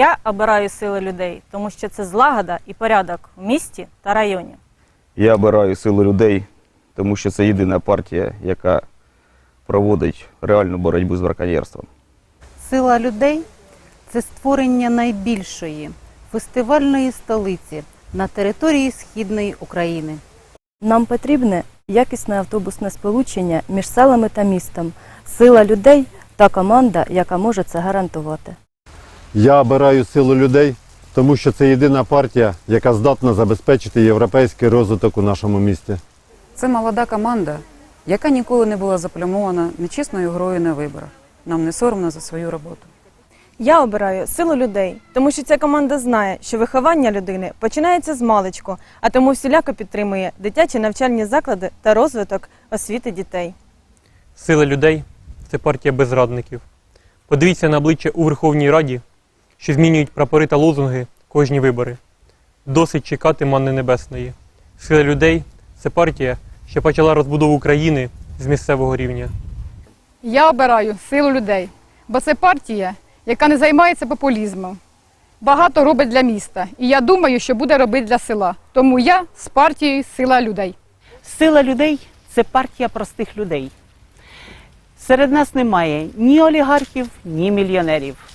Я обираю сили людей, тому що це злагода і порядок в місті та районі. Я обираю силу людей, тому що це єдина партія, яка проводить реальну боротьбу з браконьєрством. Сила людей це створення найбільшої фестивальної столиці на території Східної України. Нам потрібне якісне автобусне сполучення між селами та містом, сила людей та команда, яка може це гарантувати. Я обираю силу людей, тому що це єдина партія, яка здатна забезпечити європейський розвиток у нашому місті. Це молода команда, яка ніколи не була заплямована нечесною грою на виборах. Нам не соромно за свою роботу. Я обираю силу людей, тому що ця команда знає, що виховання людини починається з маличку, а тому всіляко підтримує дитячі навчальні заклади та розвиток освіти дітей. Сила людей це партія безрадників. Подивіться на обличчя у Верховній Раді, що змінюють прапори та лозунги кожні вибори. Досить чекати манни небесної. Сила людей це партія, що почала розбудову країни з місцевого рівня. Я обираю силу людей, бо це партія, яка не займається популізмом. Багато робить для міста, і я думаю, що буде робити для села. Тому я з партією Сила людей. Сила людей це партія простих людей. Серед нас немає ні олігархів, ні мільйонерів.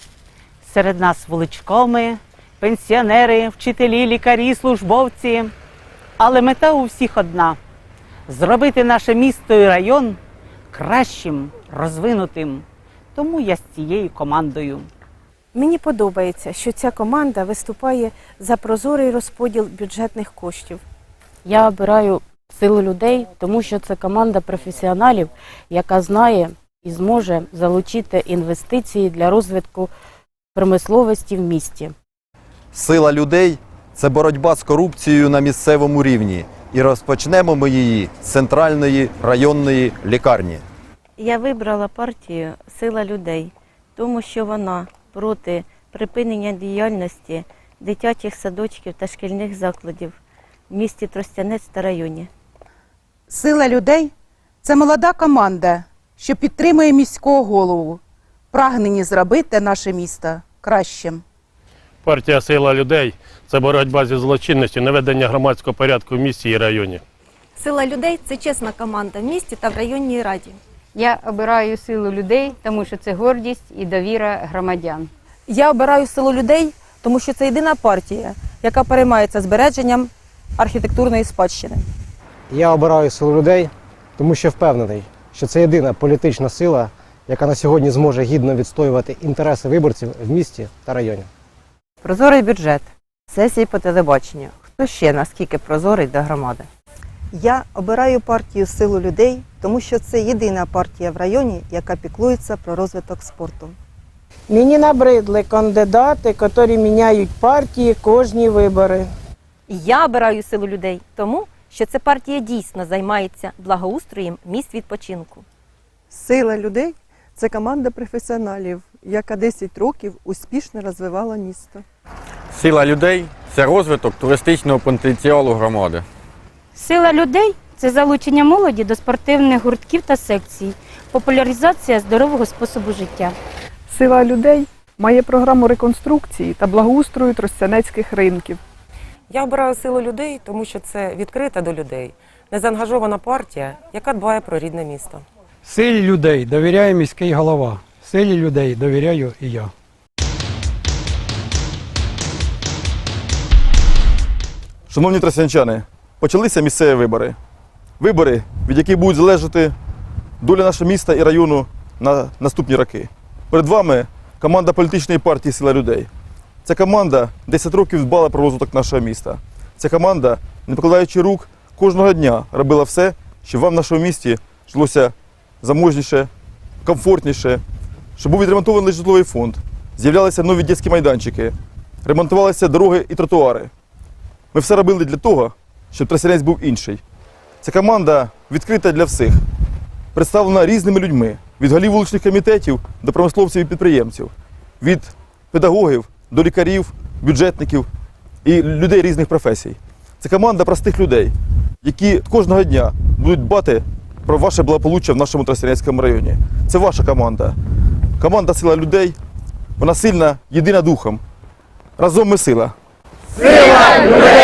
Серед нас воличкоми, пенсіонери, вчителі, лікарі, службовці. Але мета у всіх одна зробити наше місто і район кращим, розвинутим. Тому я з цією командою. Мені подобається, що ця команда виступає за прозорий розподіл бюджетних коштів. Я обираю силу людей, тому що це команда професіоналів, яка знає і зможе залучити інвестиції для розвитку промисловості в місті. Сила людей це боротьба з корупцією на місцевому рівні. І розпочнемо ми її з центральної районної лікарні. Я вибрала партію Сила людей, тому що вона проти припинення діяльності дитячих садочків та шкільних закладів в місті Тростянець та районі. Сила людей це молода команда, що підтримує міського голову, прагнені зробити наше місто кращим. Партія Сила людей це боротьба зі злочинністю, наведення громадського порядку в місті і районі. Сила людей це чесна команда в місті та в районній раді. Я обираю силу людей, тому що це гордість і довіра громадян. Я обираю силу людей, тому що це єдина партія, яка переймається збереженням архітектурної спадщини. Я обираю силу людей, тому що впевнений, що це єдина політична сила, яка на сьогодні зможе гідно відстоювати інтереси виборців в місті та районі. Прозорий бюджет, сесії по телебаченню. Хто ще наскільки прозорий до громади? Я обираю партію силу людей, тому що це єдина партія в районі, яка піклується про розвиток спорту. Мені набридли кандидати, які міняють партії кожні вибори. Я обираю силу людей, тому що ця партія дійсно займається благоустроєм місць відпочинку. Сила людей це команда професіоналів, яка 10 років успішно розвивала місто. Сила людей це розвиток туристичного потенціалу громади. Сила людей це залучення молоді до спортивних гуртків та секцій, популяризація здорового способу життя. Сила людей має програму реконструкції та благоустрою тростянецьких ринків. Я обираю силу людей, тому що це відкрита до людей, незаангажована партія, яка дбає про рідне місто. Силі людей довіряє міський голова. Силі людей довіряю і я. Шановні тростянчани, почалися місцеві вибори. Вибори, від яких будуть залежати доля нашого міста і району на наступні роки. Перед вами команда політичної партії Сила людей. Ця команда 10 років дбала про розвиток нашого міста. Ця команда, не покладаючи рук, кожного дня робила все, щоб вам в нашому місті жилося заможніше, комфортніше, щоб був відремонтований житловий фонд, з'являлися нові дитячі майданчики, ремонтувалися дороги і тротуари. Ми все робили для того, щоб Тростянець був інший. Ця команда відкрита для всіх, представлена різними людьми, від голів вуличних комітетів до промисловців і підприємців, від педагогів до лікарів, бюджетників і людей різних професій. Це команда простих людей, які кожного дня будуть дбати про ваше благополуччя в нашому Тростянецькому районі. Це ваша команда. Команда сила людей, вона сильна, єдина духом. Разом ми сила. Сила людей!